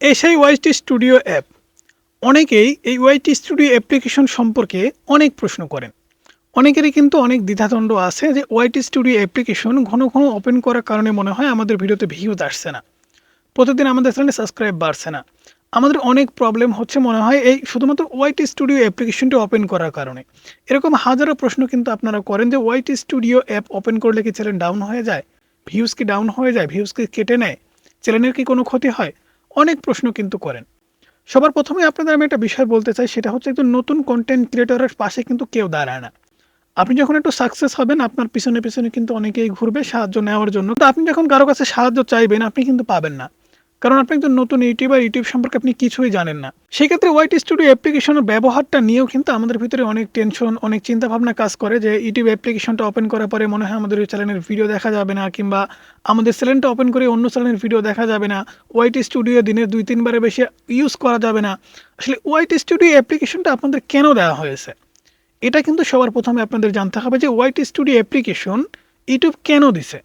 এই সেই YT studio app. অনেকেই এই ওয়াইটি স্টুডিও অ্যাপ্লিকেশন সম্পর্কে অনেক প্রশ্ন করেন। অনেকেরই কিন্তু অনেক দ্বিধাদণ্ড আছে যে ওয়াইটি স্টুডিও অ্যাপ্লিকেশন ঘন ঘন ওপেন করার কারণে মনে হয় আমাদের ভিডিওতে ভিউজ আসছে না। প্রতিদিন আমাদের চ্যানেলে সাবস্ক্রাইব বাড়ছে না। আমাদের অনেক প্রবলেম হচ্ছে মনে হয় এই শুধুমাত্র ওয়াইটি স্টুডিও অ্যাপ্লিকেশনটি ওপেন করার কারণে। এরকম হাজারো প্রশ্ন কিন্তু আপনারা করেন যে ওয়াইটি স্টুডিও অ্যাপ ওপেন করলে কি চ্যানেল ডাউন হয়ে যায়? ভিউজ কি ডাউন হয়ে যায়? ভিউজ কি কেটে নেয়? চ্যানেলের কি কোনো ক্ষতি হয়? অনেক প্রশ্ন কিন্তু করেন। সবার প্রথমে আপনাদের আমি একটা বিষয় বলতে চাই, সেটা হচ্ছে একজন নতুন কন্টেন্ট ক্রিয়েটরের পাশে কিন্তু কেউ দাঁড়ায় না। আপনি যখন একটু সাকসেস হবেন, আপনার পিছনে পিছনে কিন্তু অনেকেই ঘুরবে সাহায্য নেওয়ার জন্য। তো আপনি যখন কারও কাছে সাহায্য চাইবেন, আপনি কিন্তু পাবেন না। কারণ আপনি একজন নতুন ইউটিউবার, ইউটিউব সম্পর্কে আপনি কিছুই জানেন না। সেক্ষেত্রে ওয়াইটি স্টুডিও অ্যাপ্লিকেশনের ব্যবহারটা নিয়েও কিন্তু আমাদের ভিতরে অনেক টেনশন অনেক চিন্তা ভাবনা কাজ করে যে ইউটিউব অ্যাপ্লিকেশনটা ওপেন করার পরে মনে হয় আমাদের ওই চ্যানেলের ভিডিও দেখা যাবে না, কিংবা আমাদের চ্যানেলটা ওপেন করে অন্য চ্যানেলের ভিডিও দেখা যাবে না। ওয়াইটি স্টুডিও দিনের দুই, তিনবারের বেশি ইউজ করা যাবে না। আসলে ওয়াইটি স্টুডিও অ্যাপ্লিকেশনটা আপনাদের কেন দেওয়া হয়েছে? এটা কিন্তু সবার প্রথমে আপনাদের জানতে হবে যে ওয়াইটি স্টুডিও অ্যাপ্লিকেশন ইউটিউব কেন দিছে?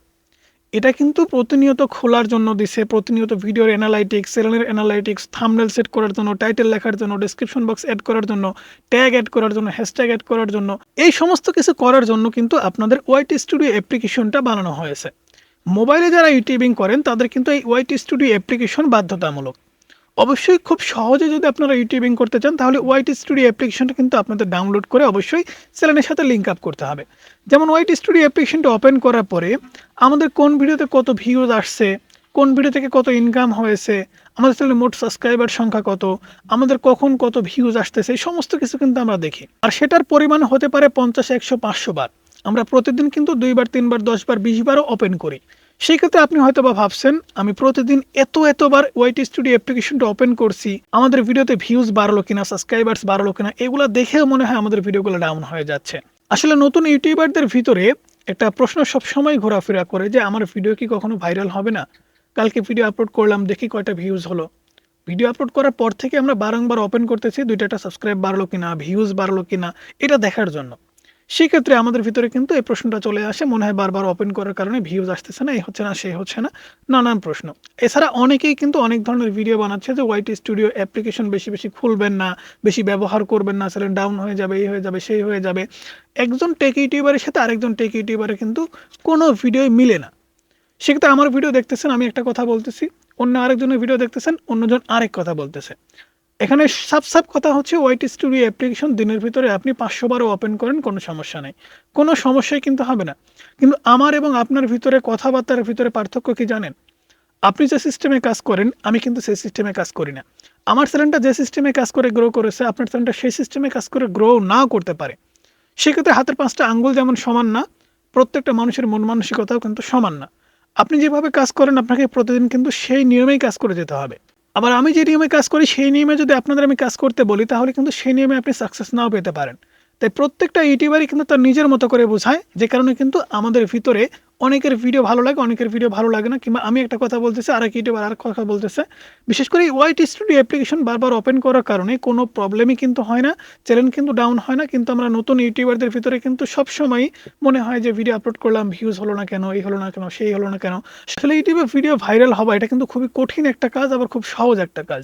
এটা কিন্তু প্রতিনিয়ত খোলার জন্য দিছে, প্রতিনিয়ত ভিডিওর অ্যানালাইটিক্স চ্যানেলের অ্যানালাইটিক্স থামনেল সেট করার জন্য টাইটেল লেখার জন্য ডিসক্রিপশন বক্স অ্যাড করার জন্য ট্যাগ অ্যাড করার জন্য হ্যাশট্যাগ অ্যাড করার জন্য, এই সমস্ত কিছু করার জন্য কিন্তু আপনাদের ওয়াইটি স্টুডিও অ্যাপ্লিকেশনটা বানানো হয়েছে। মোবাইলে যারা ইউটিউবিং করেন, তাদের কিন্তু এই ওয়াইটি স্টুডিও অ্যাপ্লিকেশন বাধ্যতামূলক। অবশ্যই খুব সহজে যদি আপনারা ইউটিউবিং করতে চান, তাহলে ওয়াইটি স্টুডিও অ্যাপ্লিকেশনটা কিন্তু আপনাদের ডাউনলোড করে অবশ্যই চ্যানেলের সাথে লিঙ্ক আপ করতে হবে। যেমন ওয়াইটি স্টুডিও অ্যাপ্লিকেশনটা ওপেন করার পরে আমাদের কোন ভিডিওতে কত ভিউজ আসছে, কোন ভিডিও থেকে কত ইনকাম হয়েছে, আমাদের চ্যানেলে মোট সাবস্ক্রাইবার সংখ্যা কত, আমাদের কখন কত ভিউজ আসতেছে, এই সমস্ত কিছু কিন্তু আমরা দেখি। আর সেটার পরিমাণ হতে পারে পঞ্চাশ, একশো, পাঁচশো বার। আমরা প্রতিদিন কিন্তু দুইবার, তিনবার, দশবার, বিশবারও ওপেন করি। সেই ক্ষেত্রে আপনি হয়তো বা ভাবছেন, আমি প্রতিদিন এত এতবার ওয়াইটি স্টুডিও অ্যাপ্লিকেশনটা ওপেন করছি, আমাদের ভিডিওতে ভিউজ বাড়লো কিনা সাবস্ক্রাইবার্স বাড়লো কিনা, এগুলো দেখেও মনে হয় আমাদের ভিডিওগুলো ডাউন হয়ে যাচ্ছে। আসলে নতুন ইউটিউবারদের ভিতরে একটা প্রশ্ন সবসময় ঘোরাফেরা করে যে, আমার ভিডিও কি কখনো ভাইরাল হবে না? কালকে ভিডিও আপলোড করলাম, দেখি কয়টা ভিউজ হলো। ভিডিও আপলোড করার পর থেকে আমরা বারংবার ওপেন করতেছি, দুইটা সাবস্ক্রাইব বাড়লো কিনা ভিউজ বাড়লো কিনা, এটা দেখার জন্য। সেক্ষেত্রে আমাদের ভিতরে কিন্তু এই প্রশ্নটা চলে আসে। মনে হয় বারবার ওপেন করার কারণে ভিউজ আসতেছে না, এই হচ্ছে না, সে হচ্ছে না, নানান প্রশ্ন। এছাড়া অনেকেই কিন্তু অনেক ধরনের ভিডিও বানাচ্ছে যে ওয়াইটি স্টুডিও অ্যাপ্লিকেশন বেশি বেশি খুলবেন না, বেশি ব্যবহার করবেন না চ্যানেল ডাউন হয়ে যাবে, এই হয়ে যাবে, সেই হয়ে যাবে। একজন টেক ইউটিউবারের সাথে আরেকজন টেক ইউটিউবারের কিন্তু কোনো ভিডিও মিলে না। সেক্ষেত্রে আমার ভিডিও দেখতেছেন, আমি একটা কথা বলতেছি, অন্য আরেকজনের ভিডিও দেখতেছেন, অন্যজন আরেক কথা বলতেছে। এখানে সাব সাব কথা হচ্ছে ওয়াইটি স্টুডিও অ্যাপ্লিকেশন দিনের ভিতরে আপনি পাঁচশো বারও ওপেন করেন, কোনো সমস্যা নেই। কোনো সমস্যাই কিন্তু হবে না। কিন্তু আমার এবং আপনার ভিতরে কথাবার্তার ভিতরে পার্থক্য কি জানেন? আপনি যে সিস্টেমে কাজ করেন, আমি কিন্তু সেই সিস্টেমে কাজ করি না। আমার চ্যানেলটা যে সিস্টেমে কাজ করে গ্রো করেছে, আপনার চ্যানেলটা সেই সিস্টেমে কাজ করে গ্রো না করতে পারে। সেক্ষেত্রে হাতের পাঁচটা আঙ্গুল যেমন সমান না, প্রত্যেকটা মানুষের মন মানসিকতাও কিন্তু সমান না। আপনি যেভাবে কাজ করেন, আপনাকে প্রতিদিন কিন্তু সেই নিয়মেই কাজ করে যেতে হবে। আবার আমি যে নিয়মে কাজ করি, সেই নিয়মে যদি আপনাদের আমি কাজ করতে বলি, তাহলে কিন্তু সেই নিয়মে আপনি সাকসেস নাও পেতে পারেন। তাই প্রত্যেকটা ইউটিউবারই কিন্তু তার নিজের মতো করে বোঝায়, যে কারণে কিন্তু আমাদের ভিতরে অনেকের ভিডিও ভালো লাগে, অনেকের ভিডিও ভালো লাগে না, কিংবা আমি একটা কথা বলতেছি আর এক ইউটিউবার আর কথা বলতেছে। বিশেষ করে ওয়াইটি স্টুডিও অ্যাপ্লিকেশন বারবার ওপেন করার কারণে কোনো প্রবলেমই কিন্তু হয় না চ্যানেল কিন্তু ডাউন হয় না, কিন্তু আমরা নতুন ইউটিউবারদের ভিতরে কিন্তু সবসময় মনে হয় যে ভিডিও আপলোড করলাম ভিউজ হলো না কেন, এই হলো না কেন, সেই হলো না কেন। আসলে ইউটিউবে ভিডিও ভাইরাল হওয়া এটা কিন্তু খুবই কঠিন একটা কাজ, আবার খুব সহজ একটা কাজ।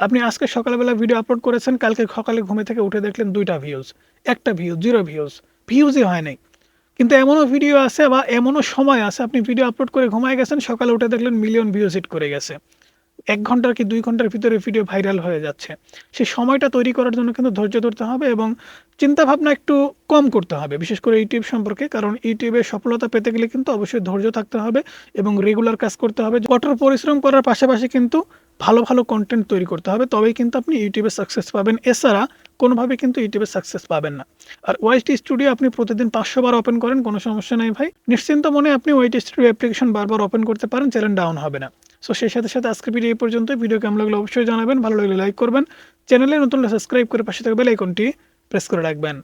আপনি আজকে সকালবেলা ভিডিও আপলোড করেছেন, কালকে সকালে ঘুমে থেকে উঠে দেখলেন দুইটা ভিউজ একটা ভিউজ জিরো ভিউজ ভিউজই হয় নাই। কিন্তু এমনও ভিডিও আছে বা এমনও সময় আছে, আপনি ভিডিও আপলোড করে ঘুমায় গেছেন, সকালে উঠে দেখলেন মিলিয়ন ভিউজ হিট করে গেছে। এক ঘণ্টার কি দুই ঘণ্টার ভিতরে ভিডিও ভাইরাল হয়ে যাচ্ছে। সেই সময়টা তৈরি করার জন্য কিন্তু ধৈর্য ধরতে হবে এবং চিন্তা ভাবনা একটু কম করতে হবে, বিশেষ করে ইউটিউব সম্পর্কে, কারণ ইউটিউবে সফলতা পেতে গেলে কিন্তু অবশ্যই ধৈর্য থাকতে হবে এবং রেগুলার কাজ করতে হবে। কঠোর পরিশ্রম করার পাশাপাশি কিন্তু ভালো ভালো কন্টেন্ট তৈরি করতে হবে, তবেই কিন্তু আপনি ইউটিউবে সাকসেস পাবেন। এছাড়া কোনোভাবে কিন্তু ইউটিউবে সাকসেস পাবেন না। আর ওয়াইটি স্টুডিও আপনি প্রতিদিন পাঁচশো বার ওপেন করেন, কোনো সমস্যা নেই ভাই। নিশ্চিন্ত মনে আপনি ওয়াইটি স্টুডিও অ্যাপ্লিকেশন বারবার ওপেন করতে পারেন চ্যানেল ডাউন হবে না। সো সেই সাথে সাথে আজকে ভিডিও এই পর্যন্ত ভিডিও কেমন লাগলে অবশ্যই জানাবেন, ভালো লাগলে লাইক করবেন। চ্যানেলে নতুন সাবস্ক্রাইব করে পাশে থাকবে আইকনটি প্রেস করে রাখবেন।